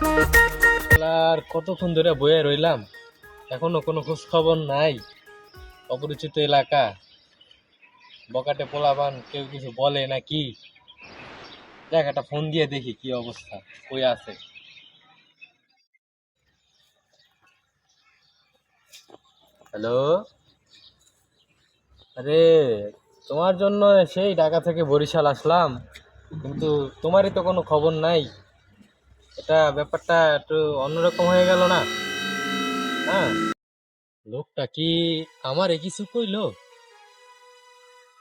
আর কতক্ষণ ধরে বয়ে রইলাম? এখনও কোনো খোঁজ খবর নাই। অপরিচিত এলাকা। বকাটে পোলাবান কেউ কিছু বলে না কি দেখ, একটা ফোন দিয়ে দেখি কি অবস্থা, কই আছে। হ্যালো? আরে, তোমার জন্য সেই ঢাকা থেকে বরিশাল আসলাম। কিন্তু তোমারই তো কোনো খবর নাই। এটা ব্যাপারটা একটু অন্যরকম হয়ে গেল না? হ্যাঁ? লোকটা কি আমারে কিছু কইলো?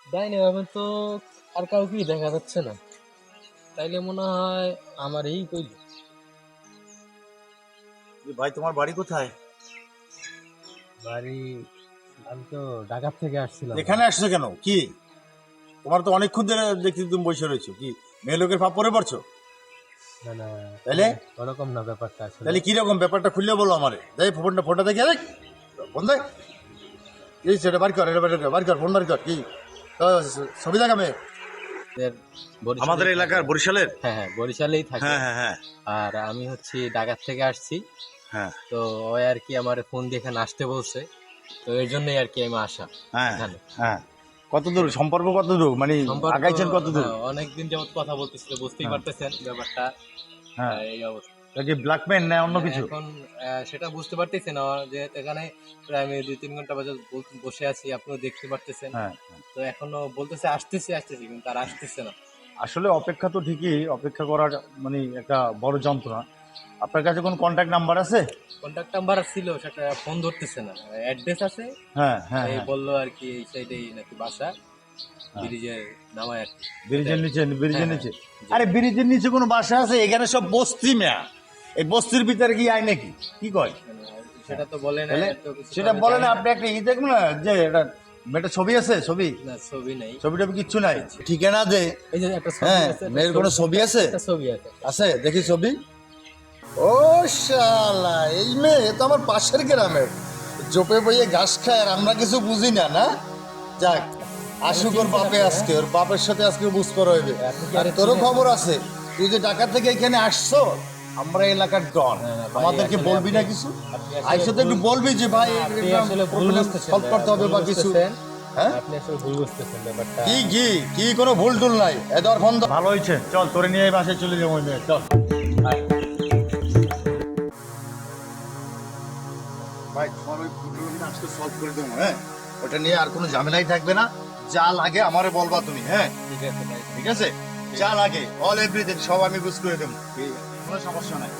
ডাইনি ভাবে তো আর কাউকেই দেখা যাচ্ছে না। তাইলে মনে হয় আমার এই কইল ভাই তোমার বাড়ি কোথায়? বাড়ি আমি তো ঢাকার থেকে আসছিলাম। এখানে আসছো কেন? কি? তোমার তো অনেকক্ষণ ধরে দেখছি তুমি বসে রয়েছো। কি মেয়ে লোকের ভাব পরে পড়ছো? না না তাইলে? ওরকম না ব্যাপারটা আসলে। তাহলে কীরকম ব্যাপারটা খুললে বলো আমারে? দেখ ফোনটা ফোনটা দেখে দেখ। ফোন দেখ। এই সেটা বার কর এটা বার কর, বার কর ফোন বার কর কি? তো, ছবি দেখ আমি। আমাদের। এলাকার বরিশালের? হ্যাঁ হ্যাঁ বরিশালেই থাকি। হ্যাঁ হ্যাঁ হ্যাঁ। আর আমি হচ্ছে ঢাকার থেকে আসছি। হ্যাঁ। তো ওই আর কি আমার ফোন দিয়ে এখানে আসতে বলছে। তো এর জন্যই আর কি আমি আসা হ্যাঁ হ্যাঁ। কত দূর সম্পর্ক কতদূর? মানে আগাইছেন কত দূর হ্যাঁ, অনেকদিন যাবত কথা বলতেছিল বুঝতেই হ্যাঁ। পারতেছেন ব্যাপারটা। হ্যাঁ। এই অবস্থা। কি না অন্য কিছু? এখন সেটা বুঝতে পারতেছি না যে এখানে প্রায় আমি দুই তিন ঘণ্টা বাজে বসে আছি আপনিও দেখতে পারতেছেন। হ্যাঁ। তো এখনও বলতেছে আসতেছি আসতেছি কিন্তু আর আসতেছে না। আসলে অপেক্ষা তো ঠিকই অপেক্ষা করার মানে একটা বড় যন্ত্রণা। আপনার কাছে কোন কন্ট্যাক্ট নাম্বার আছে? কন্ট্যাক্ট নাম্বার ছিল সেটা ফোন ধরতেছে না। অ্যাড্রেস আছে। হ্যাঁ হ্যাঁ এই হ্যাঁ। বলল আর কি এই সাইডেই নাকি বাসা। ব্রিজের নামায় আর ব্রিজের নিচে ব্রিজের হ্যাঁ, নিচে। আরে ব্রিজের নিচে কোনো বাসা আছে? এখানে সব বস্তি মেয়া। এই বস্তির ভিতরে কি আয় নাকি কি কয়? সেটা তো বলে না সেটা বলে না আপনি একটা ই দেখুন না যে এটা একটা ছবি আছে? ছবি? না ছবি নেই। ছবি টবি কিচ্ছু নাই। ঠিকানা যে একটা ছবি হ্যাঁ মেয়ের কোনো ছবি আছে ছবি আছে। আছে দেখি ছবি। ও শালা এই মেয়ে তো আমার পাশের গ্রামের। জোপে বইয়ে ঘাস খায় আর আমরা কিছু বুঝি না না? যাক আসুক ওর বাপে আজকে ওর বাপের সাথে আজকে বুঝ করা হইবে। আর তোরও খবর আছে তুই যে ঢাকা থেকে এখানে আসছো আমরা এলাকার ডন। আমাদেরকে বলবি না কিছু? আইসো তো একটু বলবি যে ভাই সলভ করতে হবে বা কিছু। হ্যাঁ? কি কি কি কোনো ভুল টুল নাই? এ ধর ফোন ভালো হয়েছে। চল তোরে নিয়ে বাসায় চলে যাব চল। ভাই তোমার ওই প্রবলেমটা আজকে সলভ করে দেবো হ্যাঁ? ওটা নিয়ে আর কোনো ঝামেলাই থাকবে না। যা লাগে আমারে বলবা তুমি হ্যাঁ? ঠিক আছে ভাই। ঠিক আছে? যা লাগে অল এভরিথিং সব আমি বুঝ করে দেবো। কোনো সমস্যা নাই।